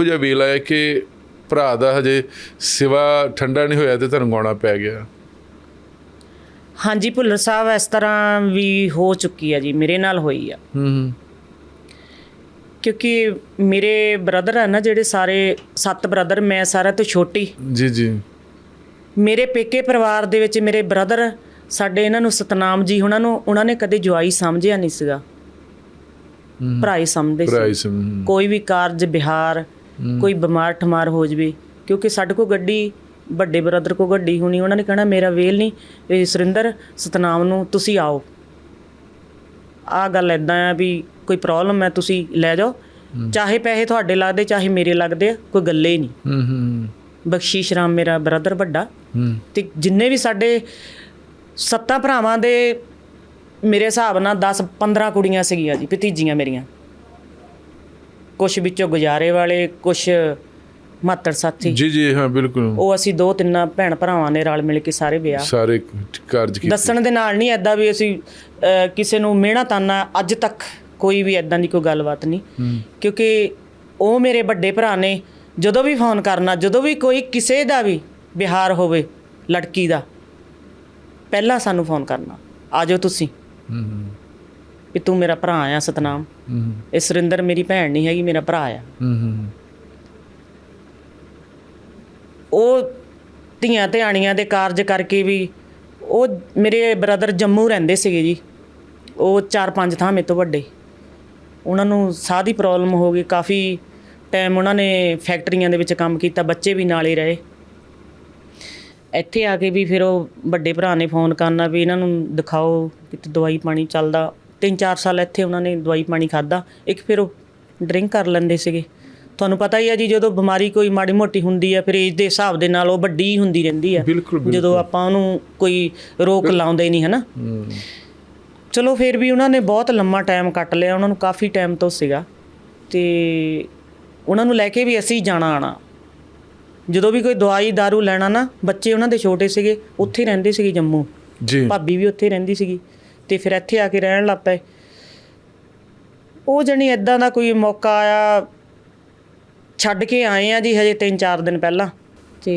ਇਹੋ ਜਿਹਾ ਵੇਲਾ ਹੈ ਕਿ ਭਰਾ ਦਾ ਹਜੇ ਸਿਵਾ ਠੰਡਾ ਨਹੀਂ ਹੋਇਆ ਤੇ ਤੁਹਾਨੂੰ ਗਾਉਣਾ ਪੈ ਗਿਆ। ਹਾਂਜੀ ਭੁੱਲਰ ਸਾਹਿਬ ਇਸ ਤਰ੍ਹਾਂ ਵੀ ਹੋ ਚੁੱਕੀ ਆ ਜੀ ਮੇਰੇ ਨਾਲ ਹੋਈ ਆ। ਹੂੰ ਹੂੰ। ਕਿਉਂਕਿ ਮੇਰੇ ਬ੍ਰਦਰ ਆ ਨਾ ਜਿਹੜੇ ਸਾਰੇ ਸੱਤ ਬ੍ਰਦਰ ਮੈਂ ਸਾਰਿਆਂ ਤੋਂ ਛੋਟੀ। ਜੀ ਜੀ। ਮੇਰੇ ਪੇਕੇ ਪਰਿਵਾਰ ਦੇ ਵਿੱਚ ਮੇਰੇ ਬ੍ਰਦਰ ਸਾਡੇ ਇਹਨਾਂ ਨੂੰ ਸਤਨਾਮ ਜੀ ਉਹਨਾਂ ਨੂੰ ਉਹਨਾਂ ਨੇ ਕਦੇ ਜਵਾਈ ਸਮਝਿਆ ਨਹੀਂ ਸੀਗਾ। ਭਰਾ ਹੀ ਸਮਝਦੇ ਸੀ। ਹੂੰ ਕੋਈ ਵੀ ਕਾਰਜ ਬਿਹਾਰ ਕੋਈ ਬਿਮਾਰ ਠਮਾਰ ਹੋ ਜਵੇ ਕਿਉਂਕਿ ਸਾਡੇ ਕੋ ਗੱਡੀ ਵੱਡੇ ਬ੍ਰਦਰ ਕੋ ਗੱਡੀ ਹੋਣੀ ਉਹਨਾਂ ਨੇ ਕਹਿਣਾ ਮੇਰਾ ਵੇਲ ਨਹੀਂ। ਇਹ ਸੁਰਿੰਦਰ ਸਤਨਾਮ ਨੂੰ ਤੁਸੀਂ ਆਓ। ਆ ਗੱਲ ਐਦਾਂ ਆ ਵੀ ਕੋਈ ਪ੍ਰੋਬਲਮ ਹੈ ਤੁਸੀਂ ਲੈ ਜਾਓ। ਚਾਹੇ ਪੈਸੇ ਤੁਹਾਡੇ ਲੱਗਦੇ ਚਾਹੇ ਮੇਰੇ ਲੱਗਦੇ ਕੋਈ ਗੱਲੇ ਹੀ ਨਹੀਂ। ਹੂੰ ਹੂੰ ਬਖਸ਼ੀਸ਼ ਰਾਮ ਮੇਰਾ ਬ੍ਰਦਰ ਵੱਡਾ। ਤੇ ਜਿੰਨੇ ਵੀ ਸਾਡੇ ਸੱਤਾਂ ਭਰਾਵਾਂ ਦੇ ਮੇਰੇ ਹਿਸਾਬ ਨਾਲ 10 15 ਕੁੜੀਆਂ ਸੀਗੀਆਂ ਜੀ ਭਤੀਜੀਆਂ ਮੇਰੀਆਂ। ਕੁਝ ਵਿੱਚੋਂ ਗੁਜ਼ਾਰੇ ਵਾਲੇ ਕੁਝ ਮਾਤੜ ਸਾਥੀ। ਜੀ ਜੀ ਹਾਂ ਬਿਲਕੁਲ। ਉਹ ਅਸੀਂ ਦੋ ਤਿੰਨ ਭੈਣ ਭਰਾਵਾਂ ਨੇ ਰਲ ਮਿਲ ਕੇ ਸਾਰੇ ਵਿਆਹ। ਸਾਰੇ ਕਾਰਜ ਕੀਤੇ। ਦੱਸਣ ਦੇ ਨਾਲ ਨਹੀਂ ਐਦਾਂ ਵੀ ਅਸੀਂ ਕਿਸੇ ਨੂੰ ਮਿਹਣਾ ਤਾਨਾ ਅੱਜ ਤੱਕ ਕੋਈ ਵੀ ਐਦਾਂ ਦੀ ਕੋਈ ਗੱਲਬਾਤ ਨਹੀਂ। ਕਿਉਂਕਿ ਉਹ ਮੇਰੇ ਵੱਡੇ ਭਰਾ ਨੇ ਜਦੋਂ ਵੀ ਫੋਨ ਕਰਨਾ ਜਦੋਂ ਵੀ ਕੋਈ ਕਿਸੇ ਦਾ ਵੀ ਬਿਹਾਰ ਹੋਵੇ ਲੜਕੀ ਦਾ ਪਹਿਲਾਂ ਸਾਨੂੰ ਫੋਨ ਕਰਨਾ। ਆ ਜਾਓ ਤੁਸੀਂ। ਹੂੰ। ਵੀ ਤੂੰ ਮੇਰਾ ਭਰਾ ਆ ਸਤਨਾਮ। ਹੂੰ। ਇਹ ਸੁਰਿੰਦਰ ਮੇਰੀ ਭੈਣ ਨਹੀਂ ਹੈਗੀ ਮੇਰਾ ਭਰਾ ਆ। ਹੂੰ ਹੂੰ ਉਹ ਧੀਆਂ ਧਿਆਣੀਆਂ ਦੇ ਕਾਰਜ ਕਰਕੇ ਵੀ ਉਹ ਮੇਰੇ ਬ੍ਰਦਰ ਜੰਮੂ ਰਹਿੰਦੇ ਸੀਗੇ ਜੀ। ਉਹ ਚਾਰ ਪੰਜ ਥਾਂ ਮੇਰੇ ਤੋਂ ਵੱਡੇ। ਉਹਨਾਂ ਨੂੰ ਸਾਹ ਦੀ ਪ੍ਰੋਬਲਮ ਹੋ ਗਈ। ਕਾਫੀ ਟਾਈਮ ਉਹਨਾਂ ਨੇ ਫੈਕਟਰੀਆਂ ਦੇ ਵਿੱਚ ਕੰਮ ਕੀਤਾ ਬੱਚੇ ਵੀ ਨਾਲ ਹੀ ਰਹੇ। ਇੱਥੇ ਆ ਕੇ ਵੀ ਫਿਰ ਉਹ ਵੱਡੇ ਭਰਾ ਨੇ ਫੋਨ ਕਰਨਾ ਵੀ ਇਹਨਾਂ ਨੂੰ ਦਿਖਾਓ ਕਿਤੇ ਦਵਾਈ ਪਾਣੀ ਚੱਲਦਾ। ਤਿੰਨ ਚਾਰ ਸਾਲ ਇੱਥੇ ਉਹਨਾਂ ਨੇ ਦਵਾਈ ਪਾਣੀ ਖਾਦਾ ਇੱਕ ਫਿਰ ਉਹ ਡਰਿੰਕ ਕਰ ਲੈਂਦੇ ਸੀਗੇ। ਤੁਹਾਨੂੰ ਪਤਾ ਹੀ ਆ ਜੀ ਜਦੋਂ ਬਿਮਾਰੀ ਕੋਈ ਮਾੜੀ ਮੋਟੀ ਹੁੰਦੀ ਆ ਫਿਰ ਏਜ ਦੇ ਹਿਸਾਬ ਦੇ ਨਾਲ ਉਹ ਵੱਡੀ ਹੁੰਦੀ ਰਹਿੰਦੀ ਆ। ਜਦੋਂ ਆਪਾਂ ਉਹਨੂੰ ਕੋਈ ਰੋਕ ਲਾਉਂਦੇ ਨਹੀਂ ਹਨਾ? ਚਲੋ ਫਿਰ ਵੀ ਉਹਨਾਂ ਨੇ ਬਹੁਤ ਲੰਮਾ ਟਾਈਮ ਕੱਟ ਲਿਆ ਉਹਨਾਂ ਨੂੰ ਕਾਫੀ ਟਾਈਮ ਤੋਂ ਸੀਗਾ। ਤੇ ਉਹਨਾਂ ਨੂੰ ਲੈ ਕੇ ਵੀ ਅਸੀਂ ਜਾਣਾ ਆਣਾ। ਜਦੋਂ ਵੀ ਕੋਈ ਦਵਾਈ दारू ਲੈਣਾ ਨਾ ਬੱਚੇ ਉਹਨਾਂ ਦੇ ਛੋਟੇ ਸੀਗੇ ਉੱਥੇ ਰਹਿੰਦੇ ਸੀਗੇ ਜੰਮੂ। ਜੀ। ਭਾਬੀ ਵੀ ਉੱਥੇ ਰਹਿੰਦੀ ਸੀਗੀ। ਤੇ ਫਿਰ ਇੱਥੇ ਆ ਕੇ ਰਹਿਣ ਲੱਗ ਪਏ। ਉਹ ਜਣੀ ਇਦਾਂ ਦਾ ਕੋਈ ਮੌਕਾ ਆਇਆ ਛੱਡ ਕੇ ਆਏ ਆ ਜੀ ਹਜੇ 3-4 ਦਿਨ ਪਹਿਲਾਂ। ਤੇ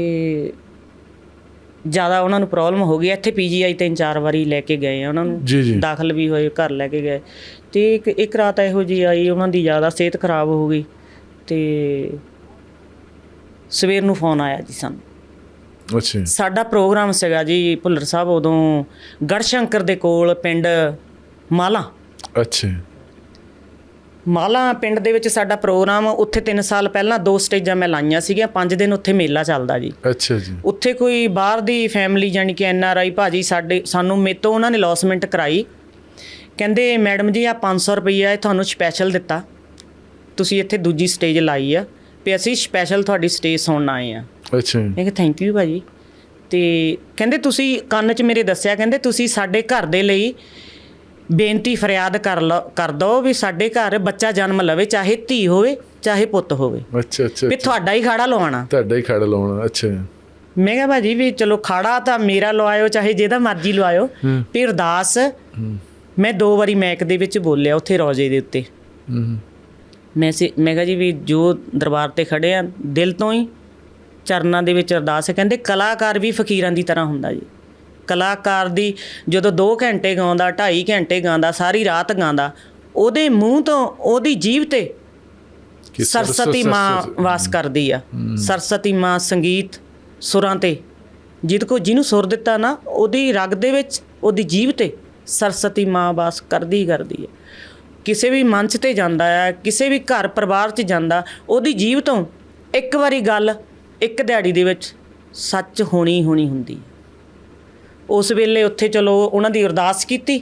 ਜ਼ਿਆਦਾ ਉਹਨਾਂ ਨੂੰ ਪ੍ਰੋਬਲਮ ਹੋ ਗਈ ਇੱਥੇ ਪੀਜੀਆਈ ਤਿੰਨ ਚਾਰ ਵਾਰੀ ਲੈ ਕੇ ਗਏ ਆ ਉਹਨਾਂ ਨੂੰ। ਦਾਖਲ ਵੀ ਹੋਏ ਘਰ ਲੈ ਕੇ ਗਏ। ਤੇ ਇੱਕ ਇੱਕ ਰਾਤ ਇਹੋ ਜੀ ਆਈ ਉਹਨਾਂ ਦੀ ਜ਼ਿਆਦਾ ਸਿਹਤ ਖਰਾਬ ਹੋ ਗਈ। ਤੇ ਸਵੇਰ ਨੂੰ ਫੋਨ ਆਇਆ ਜੀ ਸਾਨੂੰ। ਅੱਛਾ। ਸਾਡਾ ਪ੍ਰੋਗਰਾਮ ਸੀਗਾ ਜੀ ਭੁੱਲਰ ਸਾਹਿਬ ਉਦੋਂ ਗੜਸ਼ੰਕਰ ਦੇ ਕੋਲ ਪਿੰਡ ਮਾਲਾ। ਅੱਛਾ। ਮਾਲਾ ਪਿੰਡ ਦੇ ਵਿੱਚ ਸਾਡਾ ਪ੍ਰੋਗਰਾਮ ਉੱਥੇ 3 ਸਾਲ ਪਹਿਲਾਂ ਦੋ ਸਟੇਜਾਂ ਮੈਂ ਲਾਈਆਂ ਸੀਗੀਆਂ 5 ਦਿਨ ਉੱਥੇ ਮੇਲਾ ਚੱਲਦਾ ਜੀ। ਅੱਛਾ ਜੀ। ਉੱਥੇ ਕੋਈ ਬਾਹਰ ਦੀ ਫੈਮਿਲੀ ਜਾਨੀ ਕਿ ਐਨ ਆਰ ਆਈ ਭਾਜੀ ਸਾਡੇ ਸਾਨੂੰ ਮੇਤੋਂ ਉਹਨਾਂ ਨੇ ਲੌਸਮੈਂਟ ਕਰਾਈ। ਕਹਿੰਦੇ ਮੈਡਮ ਜੀ ਆ 500 ਰੁਪਈਆ ਇਹ ਤੁਹਾਨੂੰ ਸਪੈਸ਼ਲ ਦਿੱਤਾ। ਤੁਸੀਂ ਇੱਥੇ ਦੂਜੀ ਸਟੇਜ ਲਾਈ ਆ ਵੀ ਅਸੀਂ ਸਪੈਸ਼ਲ ਤੁਹਾਡੀ ਸਟੇਜ ਸੁਣਨ ਆਏ ਆ। ਅੱਛਾ। ਮੈਂ ਕਿਹਾ ਥੈਂਕ ਯੂ ਭਾਜੀ। ਤੇ ਕਹਿੰਦੇ ਤੁਸੀਂ ਕੰਨ 'ਚ ਮੇਰੇ ਦੱਸਿਆ ਕਹਿੰਦੇ ਤੁਸੀਂ ਸਾਡੇ ਘਰ ਦੇ ਲਈ ਬੇਨਤੀ ਫਰਿਆਦ ਕਰ ਲਓ ਕਰ ਦੋ ਵੀ ਸਾਡੇ ਘਰ ਬੱਚਾ ਜਨਮ ਲਵੇ ਚਾਹੇ ਧੀ ਹੋਵੇ ਚਾਹੇ ਪੁੱਤ ਹੋਵੇ। ਅੱਛਾ ਅੱਛਾ ਵੀ ਤੁਹਾਡਾ ਹੀ ਖਾੜਾ ਲਵਾਉਣਾ। ਤੁਹਾਡਾ ਹੀ ਖੜ ਲਾਉਣਾ ਅੱਛਾ। ਮੈਂ ਕਿਹਾ ਭਾਜੀ ਵੀ ਚਲੋ ਖਾੜਾ ਤਾਂ ਮੇਰਾ ਲਵਾਇਓ ਚਾਹੇ ਜਿਹਦਾ ਮਰਜ਼ੀ ਲਵਾਇਓ ਵੀ ਅਰਦਾਸ ਮੈਂ ਦੋ ਵਾਰੀ ਮੈਕ ਦੇ ਵਿੱਚ ਬੋਲਿਆ ਉੱਥੇ ਰੋਜ਼ੇ ਦੇ ਉੱਤੇ। ਹੂੰ। ਮੈਂ ਸੀ ਮੈਂ ਕਿਹਾ ਜੀ ਵੀ ਜੋ ਦਰਬਾਰ ਤੇ ਖੜੇ ਆ ਦਿਲ ਤੋਂ ਹੀ ਚਰਨਾਂ ਦੇ ਵਿੱਚ ਅਰਦਾਸ ਹੈ। ਕਹਿੰਦੇ ਕਲਾਕਾਰ ਵੀ ਫਕੀਰਾਂ ਦੀ ਤਰ੍ਹਾਂ ਹੁੰਦਾ ਜੀ। ਕਲਾਕਾਰ ਦੀ ਜਦੋਂ 2 ਘੰਟੇ ਗਾਉਂਦਾ 2.5 ਘੰਟੇ ਗਾਉਂਦਾ ਸਾਰੀ ਰਾਤ ਗਾਉਂਦਾ ਉਹਦੇ ਮੂੰਹ ਤੋਂ ਉਹਦੀ ਜੀਭ ਤੇ ਸਰਸਤੀ ਮਾਂ ਵਾਸ ਕਰਦੀ ਆ। ਸਰਸਤੀ ਮਾਂ ਸੰਗੀਤ ਸੁਰਾਂ ਤੇ। ਜਿੱਦ ਕੋ ਜਿਹਨੂੰ ਸੁਰ ਦਿੱਤਾ ਨਾ ਉਹਦੀ ਰਗ ਦੇ ਵਿੱਚ ਉਹਦੀ ਜੀਭ ਤੇ ਸਰਸਤੀ ਮਾਂ ਵਾਸ ਕਰਦੀ ਕਰਦੀ ਆ। ਕਿਸੇ ਵੀ ਮੰਚ ਤੇ ਜਾਂਦਾ ਆ ਕਿਸੇ ਵੀ ਘਰ ਪਰਿਵਾਰ 'ਚ ਜਾਂਦਾ ਉਹਦੀ ਜੀਭ ਤੋਂ ਇੱਕ ਵਾਰੀ ਗੱਲ ਇੱਕ ਦਿਹਾੜੀ ਦੇ ਵਿੱਚ ਸੱਚ ਹੋਣੀ ਹੋਣੀ ਹੁੰਦੀ। ਉਸ ਵੇਲੇ ਉੱਥੇ ਚਲੋ ਉਹਨਾਂ ਦੀ ਅਰਦਾਸ ਕੀਤੀ।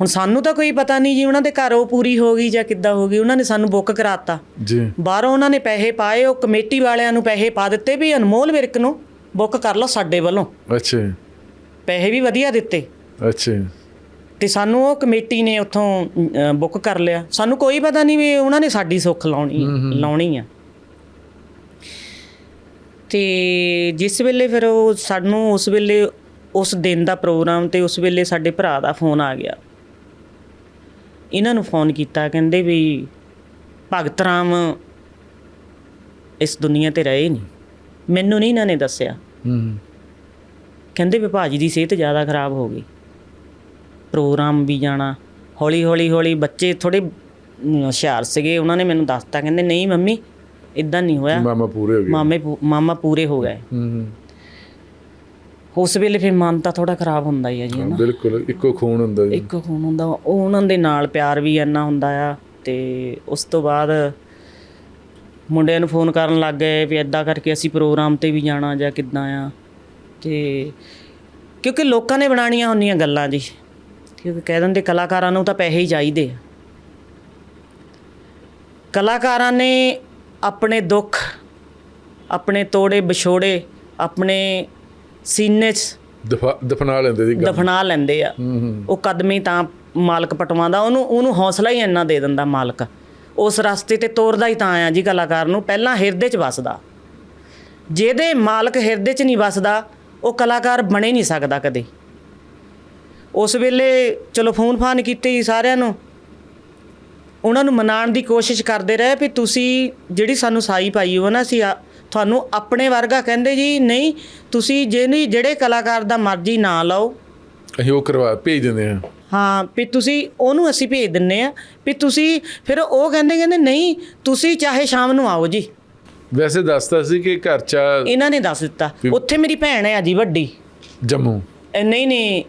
ਹੁਣ ਸਾਨੂੰ ਤਾਂ ਕੋਈ ਪਤਾ ਨਹੀਂ ਜੀ ਉਹਨਾਂ ਦੇ ਘਰ ਉਹ ਪੂਰੀ ਹੋ ਗਈ ਜਾਂ ਕਿੱਦਾਂ ਹੋ ਗਈ ਉਹਨਾਂ ਨੇ ਸਾਨੂੰ ਬੁੱਕ ਕਰਾਤਾ। ਜੀ। ਬਾਹਰੋਂ ਉਹਨਾਂ ਨੇ ਪੈਸੇ ਪਾਏ ਉਹ ਕਮੇਟੀ ਵਾਲਿਆਂ ਨੂੰ ਪੈਸੇ ਪਾ ਦਿੱਤੇ ਵੀ ਅਨਮੋਲ ਵਿਰਕ ਨੂੰ ਬੁੱਕ ਕਰ ਲਓ ਸਾਡੇ ਵੱਲੋਂ। ਅੱਛਾ ਪੈਸੇ ਵੀ ਵਧੀਆ ਦਿੱਤੇ। ਅੱਛਾ ਤੇ ਸਾਨੂੰ ਉਹ ਕਮੇਟੀ ਨੇ ਉੱਥੋਂ ਬੁੱਕ ਕਰ ਲਿਆ। ਸਾਨੂੰ ਕੋਈ ਪਤਾ ਨਹੀਂ ਵੀ ਉਹਨਾਂ ਨੇ ਸਾਡੀ ਸੁੱਖ ਲਾਉਣੀ ਲਾਉਣੀ ਆ। ਤੇ ਜਿਸ ਵੇਲੇ ਫਿਰ ਉਹ ਸਾਨੂੰ ਉਸ ਵੇਲੇ ਉਸ ਦਿਨ ਦਾ ਪ੍ਰੋਗਰਾਮ ਤੇ ਉਸ ਵੇਲੇ ਸਾਡੇ ਭਰਾ ਦਾ ਫੋਨ ਆ ਗਿਆ। ਇਹਨਾਂ ਨੂੰ ਫੋਨ ਕੀਤਾ ਕਹਿੰਦੇ ਵੀ ਭਗਤ ਰਾਮ ਇਸ ਦੁਨੀਆ ਤੇ ਰਹੇ ਨਹੀਂ। ਮੈਨੂੰ ਨਹੀਂ ਇਹਨਾਂ ਨੇ ਦੱਸਿਆ। ਹੂੰ। ਕਹਿੰਦੇ ਵੀ ਭਾਜੀ ਦੀ ਸਿਹਤ ਜ਼ਿਆਦਾ ਖਰਾਬ ਹੋ ਗਈ। ਪ੍ਰੋਗਰਾਮ ਵੀ ਜਾਣਾ। ਹੌਲੀ ਹੌਲੀ ਹੌਲੀ ਬੱਚੇ ਥੋੜੇ ਹੁਸ਼ਿਆਰ ਸੀਗੇ ਉਹਨਾਂ ਨੇ ਮੈਨੂੰ ਦੱਸਤਾ। ਕਹਿੰਦੇ ਨਹੀਂ ਮੰਮੀ ਇਦਾਂ ਨਹੀਂ ਹੋਇਆ। ਮਾਮਾ ਪੂਰੇ ਹੋ ਗਏ। ਮਾਮੇ ਪੂ- ਮਾਮਾ ਪੂਰੇ ਹੋ ਗਏ। ਹੂੰ ਹੂੰ। ਉਸ ਵੇਲੇ ਫਿਰ ਮਨ ਤਾਂ ਥੋੜਾ ਖਰਾਬ ਹੁੰਦਾ ਹੀ ਹੈ ਜੀ ਹਾਂ, ਬਿਲਕੁਲ ਇੱਕੋ ਖੂਨ ਹੁੰਦਾ ਜੀ। ਇੱਕ ਖੂਨ ਹੁੰਦਾ ਵਾ, ਉਹ ਉਹਨਾਂ ਦੇ ਨਾਲ ਪਿਆਰ ਵੀ ਇੰਨਾ ਹੁੰਦਾ ਆ ਤੇ ਉਸ ਤੋਂ ਬਾਅਦ ਮੁੰਡਿਆਂ ਨੂੰ ਫੋਨ ਕਰਨ ਲੱਗ ਗਏ ਵੀ ਐਦਾਂ ਕਰਕੇ ਅਸੀਂ ਪ੍ਰੋਗਰਾਮ ਤੇ ਵੀ ਜਾਣਾ ਜਾਂ ਕਿੱਦਾਂ ਆ। ਤੇ ਕਿਉਂਕਿ ਲੋਕਾਂ ਨੇ ਬਣਾਉਣੀਆਂ ਹੁੰਦੀਆਂ ਗੱਲਾਂ ਜੀ ਕਿਉਂਕਿ ਕਹਿ ਦਿੰਦੇ ਕਲਾਕਾਰਾਂ ਨੂੰ ਤਾਂ ਪੈਸੇ ਹੀ ਚਾਹੀਦੇ ਆ। ਕਲਾਕਾਰਾਂ ਨੇ ਆਪਣੇ ਦੁੱਖ ਆਪਣੇ ਤੋੜੇ ਵਿਛੋੜੇ ਆਪਣੇ ਸੀਨੇ 'ਚ ਦਫਾ ਦਫਨਾ ਲੈਂਦੇ ਗੱਲ ਦਫਨਾ ਲੈਂਦੇ ਆ। ਹੂੰ ਹੂੰ। ਉਹ ਕਦਮੀ ਤਾਂ ਮਾਲਕ ਪਟਵਾਉਂਦਾ ਉਹਨੂੰ ਉਹਨੂੰ ਹੌਸਲਾ ਹੀ ਇੰਨਾ ਦੇ ਦਿੰਦਾ ਮਾਲਕ। ਉਸ ਰਸਤੇ ਤੇ ਤੋਰਦਾ ਹੀ ਤਾਂ ਆ ਜੀ ਕਲਾਕਾਰ ਨੂੰ ਪਹਿਲਾਂ ਹਿਰਦੇ 'ਚ ਵਸਦਾ। ਜਿਹਦੇ ਮਾਲਕ ਹਿਰਦੇ 'ਚ ਨਹੀਂ ਵਸਦਾ ਉਹ ਕਲਾਕਾਰ ਬਣੇ ਨਹੀਂ ਸਕਦਾ ਕਦੇ। ਉਸ ਵੇਲੇ ਚਲੋ ਫੋਨ ਫਾਨ ਕੀਤੇ ਜੀ ਸਾਰਿਆਂ ਨੂੰ ਉਹਨਾਂ ਨੂੰ ਮਨਾਉਣ ਦੀ ਕੋਸ਼ਿਸ਼ ਕਰਦੇ ਰਹੇ ਵੀ ਤੁਸੀਂ ਜਿਹੜੀ ਸਾਨੂੰ ਸਾਈ ਪਾਈ ਹੋ ਨਾ ਅਸੀਂ ਆ- ਤੁਹਾਨੂੰ ਆਪਣੇ ਵਰਗਾ ਕਹਿੰਦੇ ਜੀ ਨਹੀਂ ਤੁਸੀਂ ਜੇ ਨਹੀਂ ਜਿਹੜੇ ਕਲਾਕਾਰ ਦਾ ਮਰਜ਼ੀ ਨਾ ਲਾਓ। ਅਸੀਂ ਉਹ ਕਰਵਾ ਭੇਜ ਦਿੰਦੇ ਹਾਂ। ਹਾਂ ਵੀ ਤੁਸੀਂ ਉਹਨੂੰ ਅਸੀਂ ਭੇਜ ਦਿੰਨੇ ਆ ਵੀ ਤੁਸੀਂ ਫਿਰ ਉਹ ਕਹਿੰਦੇ ਕਹਿੰਦੇ ਨਹੀਂ ਤੁਸੀਂ ਚਾਹੇ ਸ਼ਾਮ ਨੂੰ ਆਓ ਜੀ। ਵੈਸੇ ਦੱਸਦਾ ਸੀ ਕਿ ਘਰ ਚ ਆ ਇਹਨਾਂ ਨੇ ਦੱਸ ਦਿੱਤਾ। ਉੱਥੇ ਮੇਰੀ ਭੈਣ ਹੈ ਜੀ ਵੱਡੀ। ਜੰਮੂ। ਨਹੀਂ ਨਹੀਂ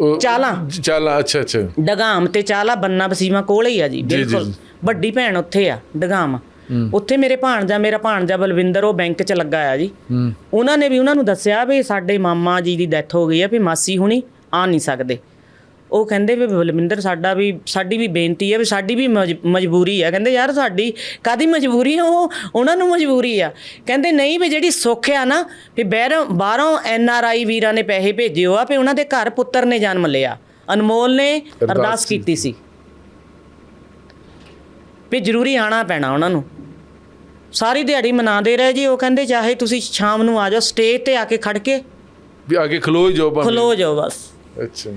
ਉਹ- ਚਾਲਾਂ। ਚਾਲਾਂ ਅੱਛਾ ਅੱਛਾ। ਡਗਾਮ ਤੇ ਚਾਲਾ ਬੰਨਾ ਬਸੀਮਾ ਕੋਲ ਹੀ ਆ ਜੀ ਬਿਲਕੁਲ। ਵੱਡੀ ਭੈਣ ਉੱਥੇ ਆ ਡਗਾਮ। ਉੱਥੇ ਮੇਰੇ ਭਾਣਜਾ ਮੇਰਾ ਭਾਣਜਾ ਬਲਵਿੰਦਰ ਉਹ ਬੈਂਕ 'ਚ ਲੱਗਾ ਆ ਜੀ। ਹੂੰ। ਉਹਨਾਂ ਨੇ ਵੀ ਉਹਨਾਂ ਨੂੰ ਦੱਸਿਆ ਵੀ ਸਾਡੇ ਮਾਮਾ ਜੀ ਦੀ ਡੈਥ ਹੋ ਗਈ ਆ ਵੀ ਮਾਸੀ ਹੁਣੀ ਆ ਨਹੀਂ ਸਕਦੇ। ਉਹ ਕਹਿੰਦੇ ਵੀ ਬਲਵਿੰਦਰ ਸਾਡਾ ਵੀ ਸਾਡੀ ਵੀ ਬੇਨਤੀ ਹੈ ਵੀ ਸਾਡੀ ਵੀ ਮਜ- ਮਜਬੂਰੀ ਆ। ਕਹਿੰਦੇ ਯਾਰ ਸਾਡੀ ਕਾਦੀ ਮਜਬੂਰੀ ਆ? ਉਹ ਉਹਨਾਂ ਨੂੰ ਮਜਬੂਰੀ ਆ। ਕਹਿੰਦੇ ਨਹੀਂ ਵੀ ਜਿਹੜੀ ਸੁੱਖ ਆ ਨਾ ਵੀ ਬਾਹਰੋਂ ਬਾਹਰੋਂ ਐਨ ਆਰ ਆਈ ਵੀਰਾਂ ਨੇ ਪੈਸੇ ਭੇਜਿਓ ਆ ਵੀ ਉਹਨਾਂ ਦੇ ਘਰ ਪੁੱਤਰ ਨੇ ਜਨਮ ਲਿਆ। ਅਨਮੋਲ ਨੇ ਅਰਦਾਸ ਕੀਤੀ। ਸੀ। ਵੀ ਜ਼ਰੂਰੀ ਆਣਾ ਪੈਣਾ ਉਹਨਾਂ ਨੂੰ। ਸਾਰੀ ਦਿਹਾੜੀ ਮਨਾਉਂਦੇ ਰਹੇ ਜੀ ਉਹ ਕਹਿੰਦੇ ਚਾਹੇ ਤੁਸੀਂ ਸ਼ਾਮ ਨੂੰ ਆ ਜਾਓ ਸਟੇਜ ਤੇ ਆ ਕੇ ਖੜ ਕੇ ਵੀ ਆ ਕੇ ਖਲੋ ਹੀ ਜਾਓ ਭਾਵੇਂ। ਖਲੋ ਜਾਓ ਬਸ। ਅੱਛਾ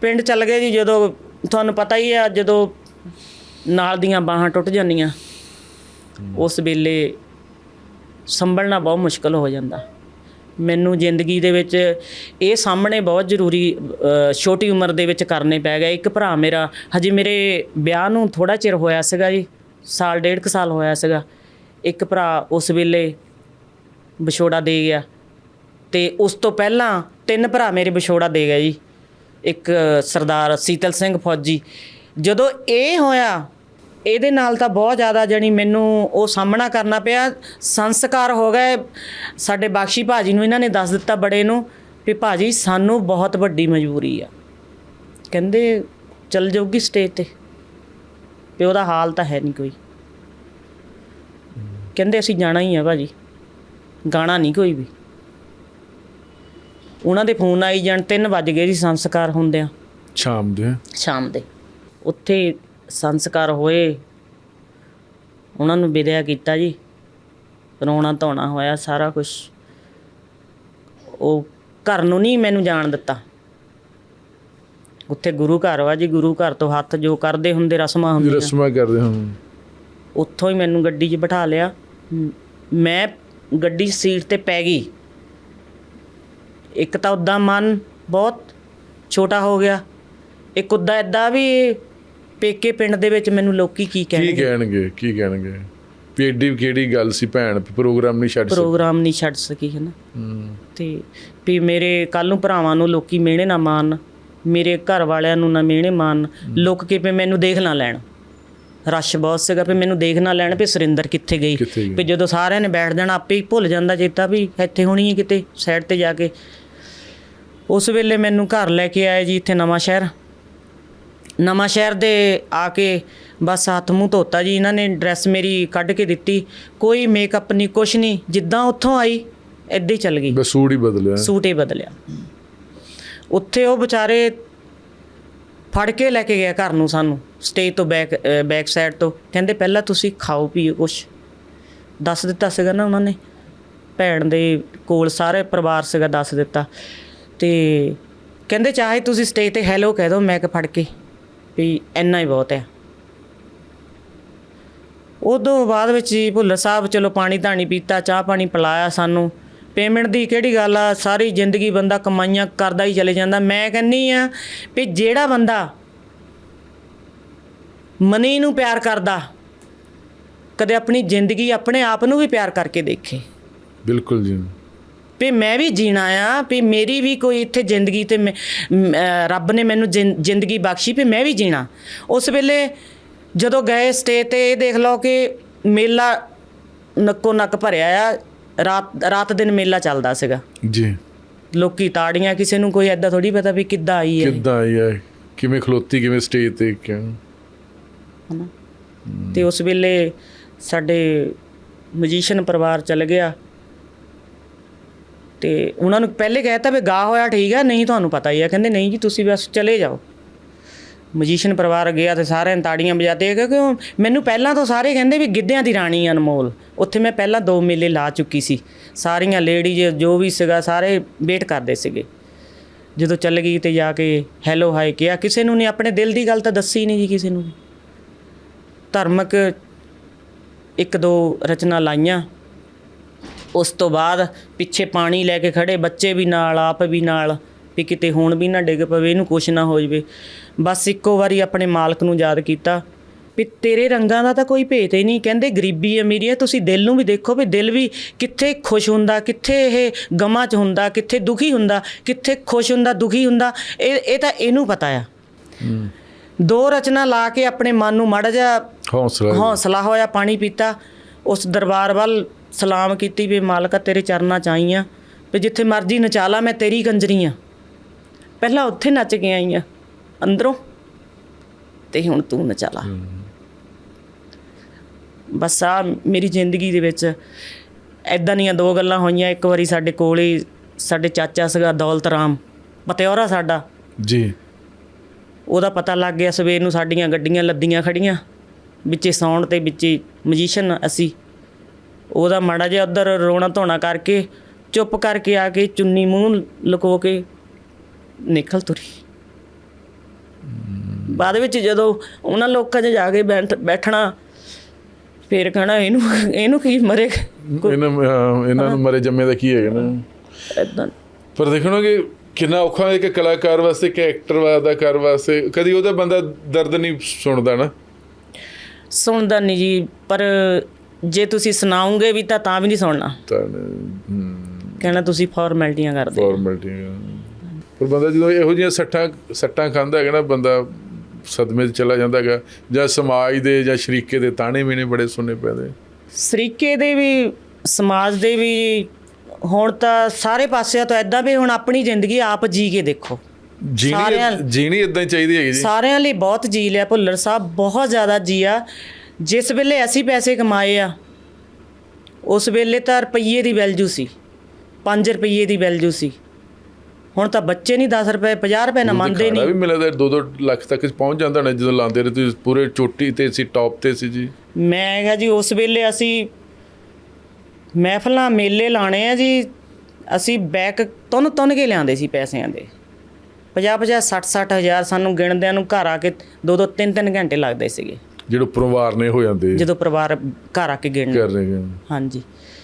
ਪਿੰਡ ਚੱਲ ਗਏ ਜੀ ਜਦੋਂ ਤੁਹਾਨੂੰ ਪਤਾ ਹੀ ਆ ਜਦੋਂ ਨਾਲ ਦੀਆਂ ਬਾਹਾਂ ਟੁੱਟ ਜਾਂਦੀਆਂ ਉਸ ਵੇਲੇ ਸੰਭਲਣਾ ਬਹੁਤ ਮੁਸ਼ਕਲ ਹੋ ਜਾਂਦਾ। ਮੈਨੂੰ ਜ਼ਿੰਦਗੀ ਦੇ ਵਿੱਚ ਇਹ ਸਾਹਮਣੇ ਬਹੁਤ ਜ਼ਰੂਰੀ ਅ, ਛੋਟੀ ਉਮਰ ਦੇ ਵਿੱਚ ਕਰਨੇ ਪੈ ਗਏ। ਇੱਕ ਭਰਾ ਮੇਰਾ ਹਜੇ ਮੇਰੇ ਵਿਆਹ ਨੂੰ ਥੋੜਾ ਚਿਰ ਹੋਇਆ ਸੀਗਾ ਜੀ ਸਾਲ ਡੇਢ ਕੁ ਸਾਲ ਹੋਇਆ ਸੀਗਾ। ਇੱਕ ਭਰਾ ਉਸ ਵੇਲੇ ਵਿਛੋੜਾ ਦੇ ਗਿਆ ਤੇ ਉਸ ਤੋਂ ਪਹਿਲਾਂ ਤਿੰਨ ਭਰਾ ਮੇਰੇ ਵਿਛੋੜਾ ਦੇ ਗਏ ਜੀ। ਇੱਕ ਸਰਦਾਰ ਸੀਤਲ ਸਿੰਘ ਫੌਜੀ। ਜਦੋਂ ਇਹ ਹੋਇਆ, ਇਹਦੇ ਨਾਲ ਤਾਂ ਬਹੁਤ ਜ਼ਿਆਦਾ ਜਣੀ ਮੈਨੂੰ ਉਹ ਸਾਹਮਣਾ ਕਰਨਾ ਪਿਆ। ਸੰਸਕਾਰ ਹੋ ਗਏ। ਸਾਡੇ ਬਖਸ਼ੀ ਭਾਜੀ ਨੂੰ ਇਹਨਾਂ ਨੇ ਦੱਸ ਦਿੱਤਾ ਬੜੇ ਨੂੰ ਵੀ ਭਾਜੀ, ਸਾਨੂੰ ਬਹੁਤ ਵੱਡੀ ਮਜਬੂਰੀ ਆ। ਕਹਿੰਦੇ, ਚੱਲ ਜਾਊਗੀ ਸਟੇਜ ਤੇ। ਵੀ ਉਹਦਾ ਹਾਲ ਤਾਂ ਹੈ ਨਹੀਂ ਕੋਈ। ਕਹਿੰਦੇ, ਅਸੀਂ ਜਾਣਾ ਹੀ ਆ ਭਾਜੀ। ਗਾਣਾ ਨਹੀਂ ਕੋਈ ਵੀ। ਉਹਨਾਂ ਦੇ ਫੋਨ ਆਈ ਜਾਣ 3 ਵੱਜ ਗਏ ਜੀ ਸੰਸਕਾਰ ਹੁੰਦਿਆਂ। ਸ਼ਾਮ ਦੇ। ਸ਼ਾਮ ਦੇ। ਉੱਥੇ ਸੰਸਕਾਰ ਹੋਏ। ਉਹਨਾਂ ਨੂੰ ਵਿਦਿਆ ਕੀਤਾ ਜੀ। ਰੋਣਾ ਧੋਣਾ ਹੋਇਆ ਸਾਰਾ ਕੁਝ ਉਹ ਘਰ ਨੂੰ ਨਹੀਂ ਮੈਨੂੰ ਜਾਣ ਦਿੱਤਾ। ਉੱਥੇ ਗੁਰੂ ਘਰ ਵਾ ਜੀ ਗੁਰੂ ਘਰ ਤੋਂ ਹੱਥ ਜੋ ਕਰਦੇ ਹੁੰਦੇ ਰਸਮਾਂ ਹੁੰਦੀਆਂ। ਰਸਮਾਂ ਕਰਦੇ ਹਾਂ ਉੱਥੋਂ ਹੀ ਮੈਨੂੰ ਗੱਡੀ 'ਚ ਬਿਠਾ ਲਿਆ। ਮ- ਮੈਂ ਗੱਡੀ ਸੀਟ ਤੇ ਪੈ ਗਈ। ਇੱਕ ਤਾਂ ਉਦਾਂ ਮਨ ਬਹੁਤ ਛੋਟਾ ਹੋ ਗਿਆ ਇੱਕ ਉਦਾਂ ਐਦਾਂ ਵੀ ਪੇਕੇ ਪਿੰਡ ਦੇ ਵਿੱਚ ਮੈਨੂੰ ਲੋਕੀ ਕੀ ਕੀ ਕਹਿਣਗੇ? ਕਹਿਣਗੇ ਕੀ ਕਹਿਣਗੇ? ਵੀ ਏਡੀ ਕਿਹੜੀ ਗੱਲ ਸੀ ਭੈਣ ਪ੍ਰੋਗਰਾਮ ਨਹੀਂ ਛੱਡ ਸਕਦੀ ਪ੍ਰੋਗਰਾਮ ਨਹੀਂ ਛੱਡ ਸਕੀ ਹੈ ਨਾ? ਹੂੰ। ਤੇ ਵੀ ਮੇਰੇ ਕੱਲ ਨੂੰ ਭਰਾਵਾਂ ਨੂੰ ਲੋਕੀ ਮਿਹਣੇ ਨਾ ਮਾਰਨ ਮੇਰੇ ਘਰ ਵਾਲਿਆਂ ਨੂੰ ਨਾ ਮਿਹਣੇ ਮਾਰਨ ਲੁੱਕ ਕੇ ਵੀ ਮੈਨੂੰ ਦੇਖ ਨਾ ਲੈਣ। ਰਸ਼ ਬਹੁਤ ਸੀਗਾ ਵੀ ਮੈਨੂੰ ਦੇਖ ਨਾ ਲੈਣ ਵੀ ਸੁਰਿੰਦਰ ਕਿੱਥੇ ਗਈ? ਕਿੱਥੇ ਗਈ? ਵੀ ਜਦੋਂ ਸਾਰਿਆਂ ਨੇ ਬੈਠ ਜਾਣਾ ਆਪੇ ਹੀ ਭੁੱਲ ਜਾਂਦਾ ਚੇਤਾ ਵੀ ਇੱਥੇ ਹੋਣੀ ਹੈ ਕਿਤੇ ਸਾਈਡ ਤੇ ਜਾ ਕੇ। ਉਸ ਵੇਲੇ ਮੈਨੂੰ ਘਰ ਲੈ ਕੇ ਆਏ ਜੀ ਇੱਥੇ ਨਵਾਂ ਸ਼ਹਿਰ। ਨਵਾਂ ਸ਼ਹਿਰ ਦੇ ਆ ਕੇ ਬਸ ਹੱਥ ਮੂੰਹ ਧੋਤਾ ਜੀ। ਇਹਨਾਂ ਨੇ ਡਰੈਸ ਮੇਰੀ ਕੱਢ ਕੇ ਦਿੱਤੀ। ਕੋਈ ਮੇਕਅਪ ਨਹੀਂ ਕੁਛ ਨਹੀਂ ਜਿੱਦਾਂ ਉੱਥੋਂ ਆਈ ਹੀ ਚੱਲ ਗਈ। ਬਸ ਸੂਟ ਹੀ ਬਦਲਿਆ। ਸੂਟ ਹੀ ਬਦਲਿਆ। ਉੱਥੇ ਉਹ ਵਿਚਾਰੇ ਫੜ ਕੇ ਲੈ ਕੇ ਗਿਆ ਘਰ ਨੂੰ ਸਾਨੂੰ ਸਟੇਜ ਤੋਂ ਬੈਕ ਬੈਕ ਸਾਈਡ ਤੋਂ। ਕਹਿੰਦੇ ਪਹਿਲਾਂ ਤੁਸੀਂ ਖਾਓ ਪੀਓ ਕੁਛ। ਦੱਸ ਦਿੱਤਾ ਸੀਗਾ ਨਾ ਉਹਨਾਂ ਨੇ। ਭੈਣ ਦੇ ਕੋਲ ਸਾਰੇ ਪਰਿਵਾਰ ਸੀਗਾ ਦੱਸ ਦਿੱਤਾ। ਤੇ ਕਹਿੰਦੇ ਚਾਹੇ ਤੁਸੀਂ ਸਟੇਜ ਤੇ ਹੈਲੋ ਕਹਿ ਦਿਓ, ਮੈਂ ਕਿ ਫੜ ਕੇ ਵੀ ਇੰਨਾ ਹੀ ਬਹੁਤ ਹੈ। ਉਦੋਂ ਬਾਅਦ ਵਿੱਚ ਜੀ ਭੁੱਲਰ ਸਾਹਿਬ, ਚਲੋ ਪਾਣੀ ਧਾਣੀ ਪੀਤਾ, ਚਾਹ ਪਾਣੀ ਪਿਲਾਇਆ ਸਾਨੂੰ। ਪੇਮੈਂਟ ਦੀ ਕਿਹੜੀ ਗੱਲ ਆ, ਸਾਰੀ ਜ਼ਿੰਦਗੀ ਬੰਦਾ ਕਮਾਈਆਂ ਕਰਦਾ ਹੀ ਚਲੇ ਜਾਂਦਾ। ਮੈਂ ਕਹਿੰਨੀ ਆ ਵੀ ਜਿਹੜਾ ਬੰਦਾ ਮਨੀ ਨੂੰ ਪਿਆਰ ਕਰਦਾ, ਕਦੇ ਆਪਣੀ ਜ਼ਿੰਦਗੀ ਆਪਣੇ ਆਪ ਨੂੰ ਵੀ ਪਿਆਰ ਕਰਕੇ ਦੇਖੇ। ਬਿਲਕੁਲ ਜੀ। ਵੀ ਮੈਂ ਵੀ ਜੀਣਾ ਆ ਵੀ ਮੇਰੀ ਵੀ ਕੋਈ ਇੱਥੇ ਜ਼ਿੰਦਗੀ ਤੇ ਰੱਬ ਨੇ ਮੈਨੂੰ ਜ਼ਿੰਦਗੀ ਬਖਸ਼ੀ ਵੀ ਮੈਂ ਵੀ ਜੀਣਾ। ਉਸ ਵੇਲੇ ਜਦੋਂ ਗਏ ਸਟੇ ਤੇ ਇਹ ਦੇਖ ਲਓ ਕਿ ਮੇਲਾ ਨੱਕੋ ਨੱਕ ਭਰਿਆ ਆ ਰਾਤ ਰਾਤ ਦਿਨ ਮੇਲਾ ਚੱਲਦਾ ਸੀਗਾ। ਜੀ। ਲੋਕੀ ਤਾੜੀਆਂ ਕਿਸੇ ਨੂੰ ਕੋਈ ਐਦਾਂ ਥੋੜੀ ਪਤਾ ਵੀ ਕਿੱਦਾਂ ਆਈ ਹੈ। ਕਿੱਦਾਂ ਆਈ ਹੈ ਕਿਵੇਂ ਖਲੋਤੀ ਕਿਵੇਂ ਸਟੇਜ ਤੇ ਕਿਉਂ? ਹਨਾ? ਤੇ ਉਸ ਵੇਲੇ ਸਾਡੇ ਮਜੀਸ਼ੀਅਨ ਪਰਿਵਾਰ ਚਲ ਗਿਆ। ਤੇ ਉਹਨਾਂ ਨੂੰ ਪਹਿਲੇ ਕਹਿਤਾ ਵੀ ਗਾ ਹੋਇਆ ਠੀਕ ਹੈ, ਨਹੀਂ ਤੁਹਾਨੂੰ ਪਤਾ ਹੀ ਆ ਕਹਿੰਦੇ ਨਹੀਂ ਜੀ, ਤੁਸੀਂ ਬਸ ਚਲੇ ਜਾਓ। ਮਜੀਸ਼ੀਅਨ ਪਰਿਵਾਰ ਗਿਆ ਤੇ ਸਾਰਿਆਂ ਨੇ ਤਾੜੀਆਂ ਵਜਾਤੇ। ਕਿਉਂਕਿ ਮੈਨੂੰ ਪਹਿਲਾਂ ਤੋਂ ਸਾਰੇ ਕਹਿੰਦੇ ਵੀ ਗਿੱਧਿਆਂ ਦੀ ਰਾਣੀ ਆ ਅਨਮੋਲ। ਉੱਥੇ ਮੈਂ ਪਹਿਲਾਂ ਦੋ ਮੇਲੇ ਲਾ ਚੁੱਕੀ ਸੀ। ਸਾਰੀਆਂ ਲੇਡੀਜ਼ ਜੋ ਵੀ ਸੀਗਾ, ਸਾਰੇ ਵੇਟ ਕਰਦੇ ਸੀਗੇ। ਜਦੋਂ ਚੱਲ ਗਈ ਤੇ ਜਾ ਕੇ ਹੈਲੋ ਹਾਈ ਕਿਹਾ। ਕਿਸੇ ਨੂੰ ਨਹੀਂ ਆਪਣੇ ਦਿਲ ਦੀ ਗੱਲ ਤਾਂ ਦੱਸੀ ਨਹੀਂ ਜੀ ਕਿਸੇ ਨੂੰ ਵੀ। ਇੱਕ ਦੋ ਰਚਨਾ ਲਾਈਆਂ। ਉਸ ਤੋਂ ਬਾਅਦ ਪਿੱਛੇ ਪਾਣੀ ਲੈ ਕੇ ਖੜੇ ਬੱਚੇ ਵੀ ਨਾਲ ਆਪ ਵੀ ਨਾਲ ਵੀ ਕਿਤੇ ਹੁਣ ਵੀ ਨਾ ਡਿੱਗ ਪਵੇ ਇਹਨੂੰ ਕੁਛ ਨਾ ਹੋ ਜਵੇ। ਬਸ ਇੱਕੋ ਵਾਰੀ ਆਪਣੇ ਮਾਲਕ ਨੂੰ ਯਾਦ ਕੀਤਾ ਵੀ ਤੇਰੇ ਰੰਗਾਂ ਦਾ ਤਾਂ ਕੋਈ ਭੇਤ ਹੀ ਨਹੀਂ। ਕਹਿੰਦੇ ਗਰੀਬੀ ਅਮੀਰੀ ਹੈ ਤੁਸੀਂ ਦਿਲ ਨੂੰ ਵੀ ਦੇਖੋ ਵੀ ਦਿਲ ਵੀ ਕਿੱਥੇ ਖੁਸ਼ ਹੁੰਦਾ ਕਿੱਥੇ ਇਹ ਗਮਾਂ 'ਚ ਹੁੰਦਾ ਕਿੱਥੇ ਦੁਖੀ ਹੁੰਦਾ ਕਿੱਥੇ ਖੁਸ਼ ਹੁੰਦਾ ਦੁਖੀ ਹੁੰਦਾ। ਇਹ ਇਹ ਤਾਂ ਇਹਨੂੰ ਪਤਾ ਆ। ਦੋ ਰਚਨਾ ਲਾ ਕੇ ਆਪਣੇ ਮਨ ਨੂੰ ਮਾੜਾ ਜਿਹਾ ਹੌਸਲਾ ਹੌਸਲਾ ਹੋਇਆ ਪਾਣੀ ਪੀਤਾ। ਉਸ ਦਰਬਾਰ ਵੱਲ ਸਲਾਮ ਕੀਤੀ ਵੀ ਮਾਲਕਾ ਤੇਰੇ ਚਰਨਾਂ ਚ ਆਈ ਆਂ ਵੀ ਜਿੱਥੇ ਮਰਜ਼ੀ ਨਚਾਲਾ ਮੈਂ ਤੇਰੀ ਕੰਜਰੀ ਆਂ। ਪਹਿਲਾਂ ਉੱਥੇ ਨੱਚ ਕੇ ਆਈ ਆਂ ਅੰਦਰੋਂ। ਤੇ ਹੁਣ ਤੂੰ ਨਚਾਲਾ। ਬਸ ਆ ਮੇਰੀ ਜ਼ਿੰਦਗੀ ਦੇ ਵਿੱਚ ਐਦਾਂ ਦੀਆਂ ਦੋ ਗੱਲਾਂ ਹੋਈਆਂ ਇੱਕ ਵਾਰੀ ਸਾਡੇ ਕੋਲ ਹੀ ਸਾਡੇ ਚਾਚਾ ਸੀਗਾ ਦੌਲਤ ਰਾਮ ਪਤਿਆਰਾ ਸਾਡਾ। ਜੀ। ਉਹਦਾ ਪਤਾ ਲੱਗ ਗਿਆ ਸਵੇਰ ਨੂੰ ਸਾਡੀਆਂ ਗੱਡੀਆਂ ਲੱਦੀਆਂ ਖੜੀਆਂ ਵਿੱਚੇ ਸਾਉਣ ਤੇ ਵਿੱਚੇ ਮਜੀਸ਼ੀਅਨ ਅਸੀਂ। ਉਹਦਾ ਮਾੜਾ ਜਿਹਾ ਉਧਰ ਰੋਣਾ ਧੋਣਾ ਕਰਕੇ ਚੁੱਪ ਕਰਕੇ ਆ ਕੇ ਚੁੰਨੀ ਮੂੰਹ ਲੁਕੋ ਕੇ ਨਿਕਲ ਤੁਰੀ। ਬਾਅਦ ਵਿੱਚ ਜਦੋਂ ਉਹਨਾਂ ਲੋਕਾਂ 'ਚ ਜਾ ਕੇ ਬੈਠ- ਬੈਠਣਾ ਫੇਰ ਕਹਣਾ ਇਹਨੂੰ ਇਹਨੂੰ ਕੀ ਮਰੇ ਇਹਨਾਂ ਇਹਨਾਂ ਨੂੰ ਮਰੇ ਜੰਮੇ ਦਾ ਕੀ ਹੈਗਾ ਨਾ? ਇਦਾਂ ਪਰ ਦੇਖਣਾ ਕਿ ਕਿੰਨਾ ਔਖਾ ਹੈ ਕਿ ਕਲਾਕਾਰ ਵਾਸਤੇ ਕਿ ਐਕਟਰ ਅਦਾਕਾਰ ਵਾਸਤੇ ਕਦੀ ਉਹਦਾ ਬੰਦਾ ਦਰਦ ਨਹੀਂ ਸੁਣਦਾ ਨਾ? ਸੁਣਦਾ ਨਹੀਂ ਜੀ ਪਰ ਜੇ ਤੁਸੀਂ ਸੁਣਾਓਗੇ ਵੀ ਤਾਂ ਤਾਂ ਵੀ ਨਹੀਂ ਸੁਣਨਾ। ਤਾਂ ਕਹਿਣਾ ਤੁਸੀਂ ਫਾਰਮੈਲਟੀਆਂ ਕਰਦੇ। ਫਾਰਮੈਲਿਟੀ ਪਰ ਬੰਦਾ ਜਦੋਂ ਇਹੋ ਜਿਹੀਆਂ ਸੱਟਾਂ ਸੱਟਾਂ ਖਾਂਦਾ ਹੈਗਾ ਨਾ ਬੰਦਾ ਸਦਮੇ 'ਚ ਚਲਾ ਜਾਂਦਾ ਹੈਗਾ ਜਾਂ ਸਮਾਜ ਦੇ ਜਾਂ ਸ਼ਰੀਕੇ ਦੇ ਤਾਣੇ ਵੀ ਨੇ ਬੜੇ ਸੁਣਨੇ ਪੈਂਦੇ। ਸਰੀਕੇ ਦੇ ਵੀ ਸਮਾਜ ਦੇ ਵੀ ਹੁਣ ਤਾਂ ਸਾਰੇ ਪਾਸਿਆਂ ਤੋਂ ਐਦਾਂ ਵੀ ਹੁਣ ਆਪਣੀ ਜ਼ਿੰਦਗੀ ਆਪ ਜੀ ਕੇ ਦੇਖੋ। ਜੀਣੀ ਜੀਣੀ ਇਦਾਂ ਹੀ ਚਾਹੀਦੀ ਹੈਗੀ ਜੀ। ਸਾਰਿਆਂ ਲਈ ਬਹੁਤ ਜੀ ਲਿਆ ਭੁੱਲਰ ਸਾਹਿਬ ਬਹੁਤ ਜ਼ਿਆਦਾ ਜੀਆ ਜਿਸ ਵੇਲੇ ਅਸੀਂ ਪੈਸੇ ਕਮਾਏ ਆ ਉਸ ਵੇਲੇ ਤਾਂ ਰੁਪਈਏ ਦੀ ਵੈਲਿਊ ਸੀ 5 ਰੁਪਈਏ ਦੀ ਵੈਲਿਊ ਸੀ। ਹੁਣ ਤਾਂ ਬੱਚੇ ਨਹੀਂ 10 ਰੁਪਏ 50 ਰੁਪਏ ਨਾ ਮੰਨਦੇ ਨਹੀਂ। ਵੀ ਮਿਲਦਾ 2-2 ਲੱਖ ਤੱਕ ਪਹੁੰਚ ਜਾਂਦਾ ਨੇ ਜਦੋਂ ਲਾਉਂਦੇ ਰਹੇ ਤੁਸੀਂ ਪੂਰੇ ਚੋਟੀ ਤੇ ਸੀ ਟੌਪ ਤੇ ਸੀ ਜੀ। ਮੈਂ ਕਿਹਾ ਜੀ ਉਸ ਵੇਲੇ ਅਸੀਂ ਮਹਿਫਲਾਂ ਮੇਲੇ ਲਾਣੇ ਆ ਜੀ ਅਸੀਂ ਬੈਕ ਤੁੰਨ ਤੁੰਨ ਕੇ ਲਿਆਂਦੇ ਸੀ ਪੈਸਿਆਂ ਦੇ। 50 50 60 60 ਹਜ਼ਾਰ ਸਾਨੂੰ ਗਿਣਦਿਆਂ ਨੂੰ ਘਰ ਆ ਕੇ ਦੋ ਦੋ ਤਿੰਨ ਤਿੰਨ ਘੰਟੇ ਲੱਗਦੇ ਸੀਗੇ। ਜਿਹੜੇ ਪਰਿਵਾਰ ਨੇ ਹੋ ਜਾਂਦੇ। ਜਦੋਂ ਪਰਿਵਾਰ ਘਰ ਆ ਕੇ ਗਿਣ ਕਰ ਰਹੇ ਨੇ ਹਾਂਜੀ।